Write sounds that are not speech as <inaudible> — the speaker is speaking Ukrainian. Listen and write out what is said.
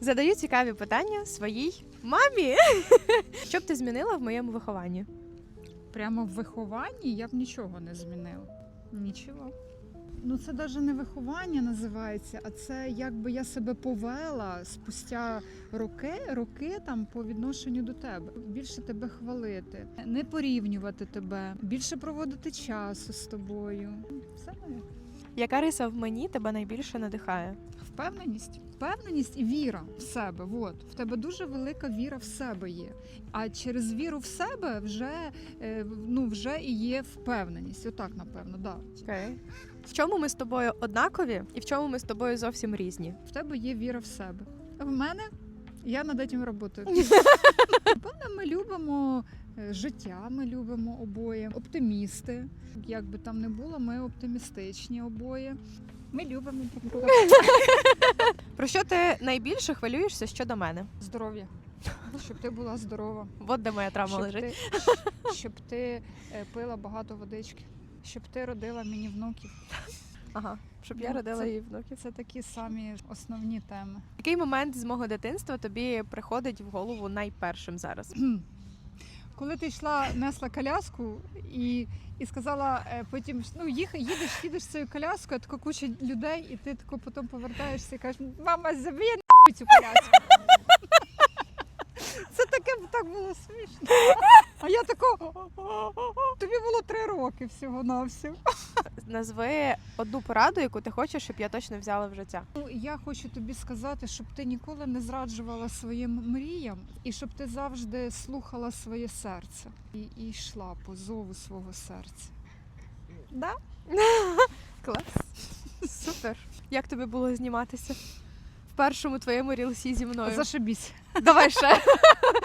Задаю цікаві питання своїй мамі. <laughs> Що б ти змінила в моєму вихованні? Прямо в вихованні я б нічого не змінила. Нічого. Ну, це навіть не виховання називається, а це якби я себе повела спустя роки, роки там по відношенню до тебе. Більше тебе хвалити, не порівнювати тебе, більше проводити часу з тобою. Все моє. Яка риса в мені тебе найбільше надихає? Впевненість, впевненість і віра в себе. От в тебе дуже велика віра в себе є. А через віру в себе вже е, ну вже і є впевненість. Отак, напевно, да. Окей. В чому ми з тобою однакові і в чому ми з тобою зовсім різні? В тебе є віра в себе. В мене я над цим працюю. <laughs> Напевно, ми любимо життя, ми любимо обоє. Оптимісти. Як би там не було, ми оптимістичні обоє. Ми любимо друг друга. <laughs> Про що ти найбільше хвилюєшся щодо мене? здоров'я. Щоб ти була здорова. От де моя травма щоб лежить. ти, щоб ти е, пила багато водички, щоб ти родила мені внуків. Ага, щоб я родила її внуків. Це такі самі основні теми. Який момент з мого дитинства тобі приходить в голову найпершим зараз? Коли ти йшла, несла коляску і, і сказала е, потім, ну їх, їдеш, їдеш з цією коляскою, така куча людей, і ти тако потім повертаєшся і кажеш, мама, заб'є на цю коляску. Це таке так було смішно. А я тако, тобі було три роки всього на всього. Назви одну пораду, яку ти хочеш, щоб я точно взяла в життя. Ну, я хочу тобі сказати, щоб ти ніколи не зраджувала своїм мріям, і щоб ти завжди слухала своє серце і, і йшла по зову свого серця. Да? <laughs> Клас. Супер. Як тобі було зніматися? В першому твоєму рілсі зі мною. Зашибісь. Давай ще. <laughs>